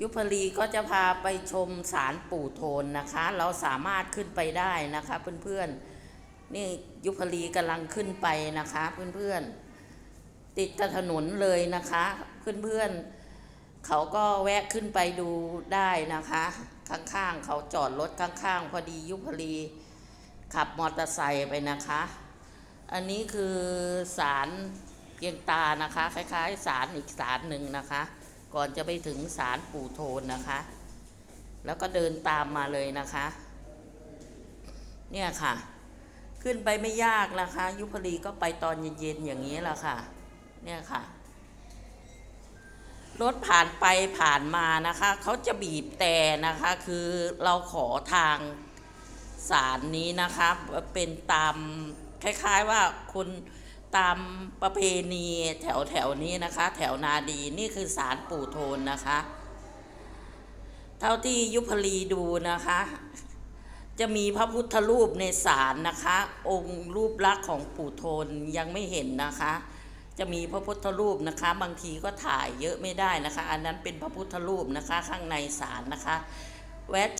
ยุพรีก็จะพาไปชมศาลปู่โทนนะคะ เราสามารถขึ้นไปได้นะคะเพื่อนๆ นี่ยุพรีกำลังขึ้นไปนะคะเพื่อนๆ ติดถนนเลยนะคะเพื่อนๆ เขาก็แวะขึ้นไปดูได้นะคะ ข้างๆ เขาจอดรถข้างๆ พอดียุพรีขับมอเตอร์ไซค์ไปนะคะ อันนี้คือศาลเกียงตานะคะ คล้ายๆศาลอีกศาลหนึ่งนะคะ ก่อนจะไปถึงศาลปู่โทนนะคะ แล้วก็เดินตามมาเลยนะคะ เนี่ยค่ะ ขึ้นไปไม่ยากนะคะ ยุพรีก็ไปตอนเย็นๆอย่างนี้แหละค่ะ เนี่ยค่ะ รถผ่านไปผ่านมานะคะ เขาจะบีบแต่นะคะ คือเราขอทางศาลนี้นะคะ เป็นตามคล้ายๆว่าคุณ ตามประเพณีแถวแถวนี้นะคะ แถวนาดีนี่คือศาลปู่โทนนะคะ เท่าที่ยุพรีดูนะคะ จะมีพระพุทธรูปในศาลนะคะ องค์รูปลักษณ์ของปู่โทนยังไม่เห็นนะคะ จะมีพระพุทธรูปนะคะ บางทีก็ถ่ายเยอะไม่ได้นะคะ อันนั้นเป็นพระพุทธรูปนะคะ ข้างในศาลนะคะ แวะ